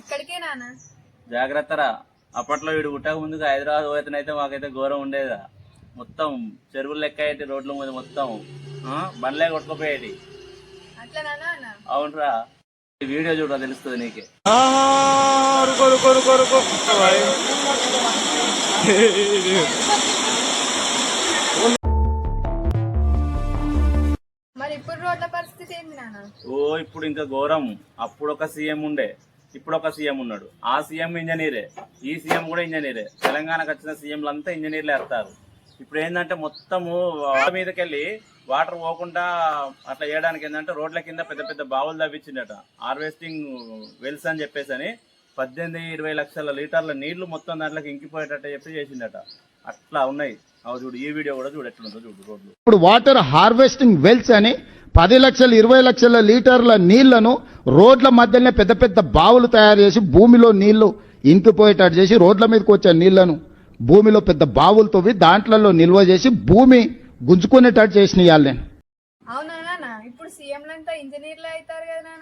ఇక్కడికే నాన్న. జాగ్రత్తరా? అప్పట్లో వీడు పుట్టక ముందుకు హైదరాబాద్ పోతేనైతే మాకైతే ఘోరం ఉండేదా. మొత్తం చెరువులు లెక్క అయ్యేటి రోడ్ల మీద మొత్తం బండ్లే కొట్టుకుపోయేటి. అన్న. అవునరా. వీడియో చూడ తెలుస్తుంది నీకే. మరి ఇప్పుడు రోడ్ల పరిస్థితి ఏంది నాన్న? ఓ ఇప్పుడు ఇంకా ఘోరం. అప్పుడు ఒక సీఎం ఉండే. ఇప్పుడు ఒక సీఎం ఉన్నాడు. ఆ సీఎం ఇంజనీరే. ఈ సీఎం కూడా ఇంజనీరే. తెలంగాణకు వచ్చిన సీఎంలు అంతా ఇంజనీర్లు వేస్తారు. ఇప్పుడు ఏంటంటే మొత్తము వాటర్ మీదకి వెళ్ళి వాటర్ పోకుండా అట్లా చేయడానికి ఏంటంటే రోడ్ల కింద పెద్ద పెద్ద బావులు తవ్వించిండట. హార్వెస్టింగ్ వెల్స్ అని చెప్పేసి అని పద్దెనిమిది ఇరవై లక్షల లీటర్ల నీళ్ళు మొత్తం దాంట్లోకి ఇంకిపోయేటట్టు చెప్పి చేసిండట. అట్లా ఉన్నాయి. అవి చూడు ఈ వీడియో కూడా చూడు ఎట్లుందో చూడు రోడ్లు. ఇప్పుడు వాటర్ హార్వెస్టింగ్ వెల్స్ అని పది లక్షల ఇరవై లక్షల లీటర్ల నీళ్ళను రోడ్ల మధ్యనే పెద్ద పెద్ద బావులు తయారు చేసి భూమిలో నీళ్ళు ఇంకిపోయేటట్టు చేసి రోడ్ల మీదకి వచ్చే నీళ్ళను భూమిలో పెద్ద బావులు తవ్వి దాంట్లలో నిల్వ చేసి భూమి గుంజుకునేటట్టు చేసిన ఇవాళ నేను. అవునా ఇప్పుడు సీఎంలంతా ఇంజనీర్లు అవుతారు కదా